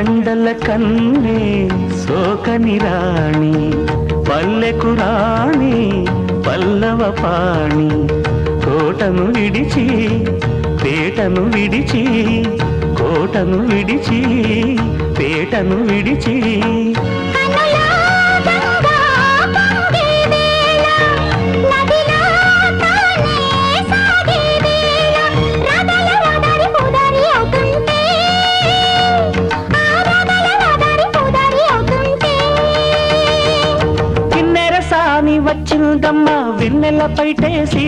ఎండల కన్నే సోకని రాణి పల్లెకు రాణి పల్లవ పాణి. కోటను విడిచి పేటను విడిచి కోటను విడిచి పేటను విడిచి కిన్నెర సాని వచ్చిందమ్మ వెన్నెల పైటేసి.